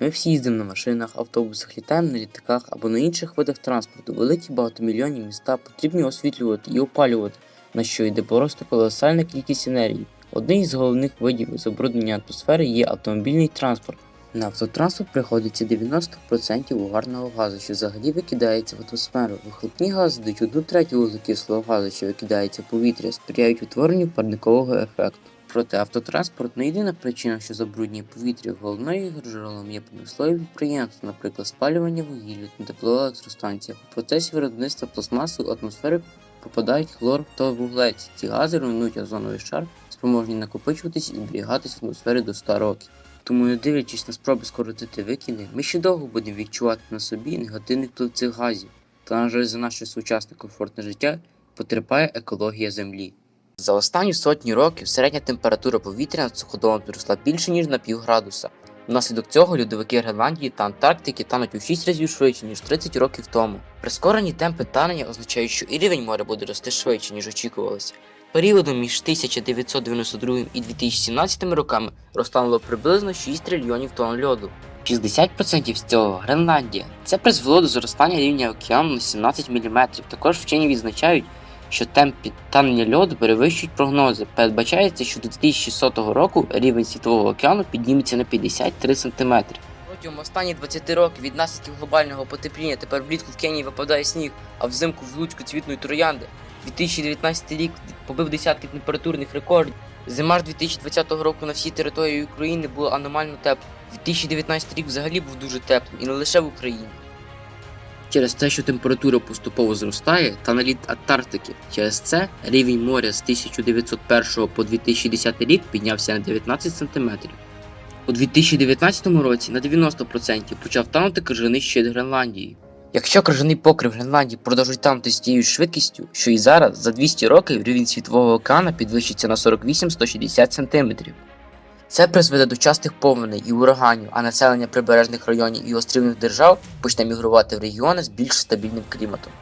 Ми всі їздимо на машинах, автобусах, літаємо на літаках або на інших видах транспорту. Великі багатомільйонні міста потрібні освітлювати і опалювати, на що йде просто колосальна кількість енергії. Одним із головних видів забруднення атмосфери є автомобільний транспорт. На автотранспорт приходиться 90% угарного газу, що взагалі викидається в атмосферу. Вихлопні гази дають одну третю вуглекислого газу, що викидається в повітря, сприяють утворенню парникового ефекту. Проте автотранспорт не єдина причина, що забруднює повітря. Головною джерелом є промислові підприємства, наприклад, спалювання вугілля на теплоелектростанціях. У процесі виробництва пластмаси в атмосферу попадають хлор та вуглець. Ці гази руйнують озоновий шар, спроможні накопичуватись і зберігатись в атмосфері до 100 років. Тому, не дивлячись на спроби скоротити викиди, ми ще довго будемо відчувати на собі негативний вплив цих газів. Та, на жаль, за наше сучасне комфортне життя потерпає екологія Землі. За останні сотні років середня температура повітря над суходолом зросла більше ніж на півградуса. Внаслідок цього льодовики Гренландії та Антарктики тануть у 6 разів швидше, ніж 30 років тому. Прискорені темпи танення означають, що і рівень моря буде рости швидше, ніж очікувалося. Періодом між 1992 і 2017 роками розтануло приблизно 6 трильйонів тонн льоду. 60% з цього Гренландія. Це призвело до зростання рівня океану на 17 мм. Також вчені відзначають, що темп підтанення льоду перевищують прогнози. Передбачається, що до 2100 року рівень світового океану підніметься на 53 см. Протягом останніх 20 років від наслідків глобального потепління тепер влітку в Кенії випадає сніг, а взимку в Луцьку цвітної троянди. 2019 рік побив десятки температурних рекордів. Зима ж 2020 року на всій території України була аномально тепла. 2019 рік взагалі був дуже теплим і не лише в Україні. Через те, що температура поступово зростає, та наліт Антарктики. Через це рівень моря з 1901 по 2010 рік піднявся на 19 см. У 2019 році на 90% почав танути крижаний щит Гренландії. Якщо крижаний покрив Гренландії продовжує танути з тією швидкістю, що і зараз, за 200 років рівень світового океану підвищиться на 48-160 см. Це призведе до частих повеней і ураганів, а населення прибережних районів і острівних держав почне мігрувати в регіони з більш стабільним кліматом.